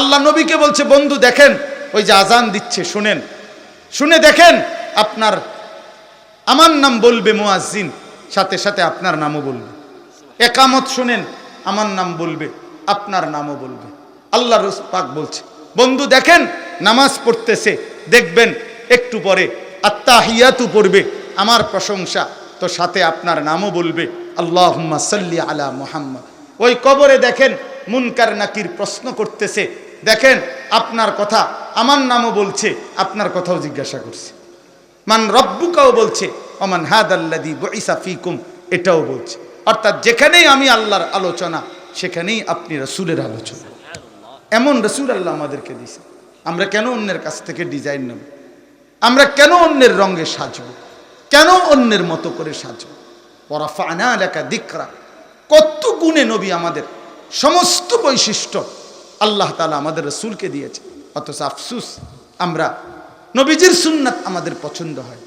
আল্লাহ নবীকে বলছে, বন্ধু, দেখেন, ওই যে আজান দিচ্ছে, শুনেন। শুনে দেখেন, আপনার, আমার নাম বলবে মুয়াজ্জিন, সাথে সাথে আপনার নামও বলবে। একামত শুনেন, আমার নাম বলবে, আপনার নামও বলবে। আল্লাহ পাক বলছে, বন্ধু, দেখেন, নামাজ পড়তেছে, দেখবেন, একটু পরে আত্মাহিয়াতু পড়বে, আমার প্রশংসা তো সাথে আপনার নামও বলবে আল্লাহ সাল্লি আলা মুহাম্মদ। ওই কবরে দেখেন, মুনকার নাকির প্রশ্ন করতেছে দেখেন, আপনার কথা আমার নামও বলছে, আপনার কথাও জিজ্ঞাসা করছে। মান রব্বুকাও বলছে অমান বইসা ফিকুম, এটাও বলছে। অর্থাৎ যেখানেই আমি আল্লাহর আলোচনা, সেখানেই আপনি রসুলের আলোচনা। এমন রসুল আল্লাহ আমাদেরকে দিছে আমরা কেন অন্যের কাছ থেকে ডিজাইন নেব? আমরা কেন অন্যের রঙে সাজব? কেন অন্যের মতো করে সাজব? ওরাফানা এলাকা দিকরা। কত গুণে নবী আমাদের সমস্ত বৈশিষ্ট্য আল্লাহ তালা আমাদের রসুলকে দিয়েছে। অথচ আফসুস আমরা নবীজির সুন্নাত আমাদের পছন্দ হয়।